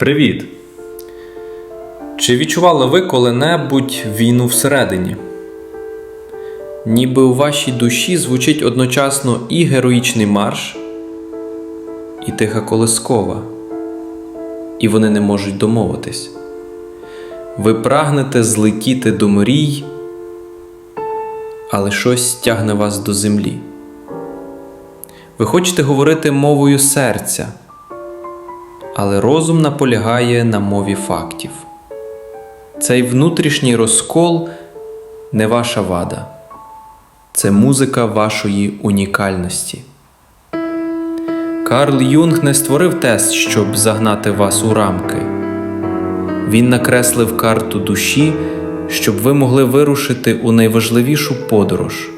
Привіт! Чи відчували ви коли-небудь війну всередині? Ніби у вашій душі звучить одночасно і героїчний марш, і тиха колискова, і вони не можуть домовитись. Ви прагнете злетіти до мрій, але щось тягне вас до землі. Ви хочете говорити мовою серця, але розум наполягає на мові фактів. Цей внутрішній розкол не ваша вада, це музика вашої унікальності. Карл Юнг не створив тест, щоб загнати вас у рамки. Він накреслив карту душі, щоб ви могли вирушити у найважливішу подорож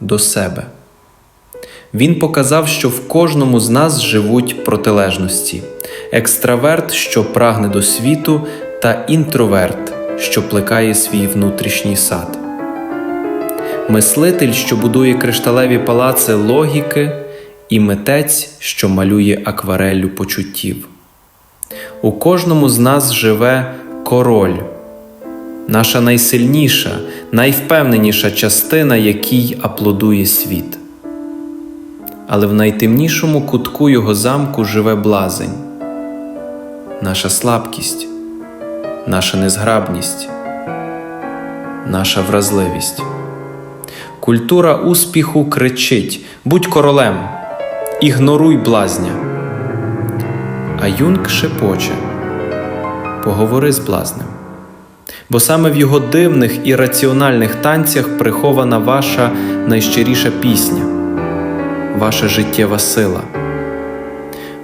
до себе. Він показав, що в кожному з нас живуть протилежності: екстраверт, що прагне до світу, та інтроверт, що плекає свій внутрішній сад. Мислитель, що будує кришталеві палаци логіки, і митець, що малює аквареллю почуттів. У кожному з нас живе король, наша найсильніша, найвпевненіша частина, якій аплодує світ. Але в найтемнішому кутку його замку живе блазень, наша слабкість, наша незграбність, наша вразливість. Культура успіху кричить: будь королем, ігноруй блазня. А Юнг шепоче: поговори з блазнем. Бо саме в його дивних і раціональних танцях прихована ваша найщиріша пісня, ваша життєва сила.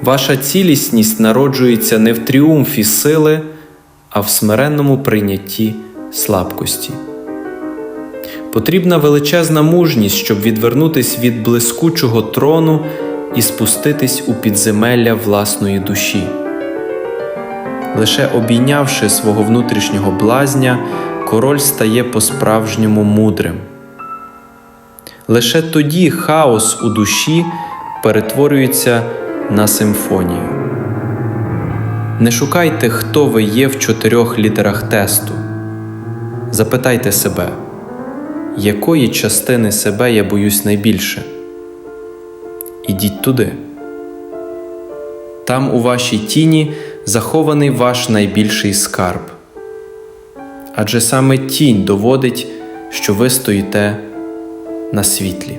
Ваша цілісність народжується не в тріумфі сили, а в смиренному прийнятті слабкості. Потрібна величезна мужність, щоб відвернутись від блискучого трону і спуститись у підземелля власної душі. Лише обійнявши свого внутрішнього блазня, король стає по-справжньому мудрим. Лише тоді хаос у душі перетворюється на симфонію. Не шукайте, хто ви є в чотирьох літерах тесту. Запитайте себе, якої частини себе я боюсь найбільше? Ідіть туди. Там у вашій тіні захований ваш найбільший скарб. Адже саме тінь доводить, що ви стоїте на світлі.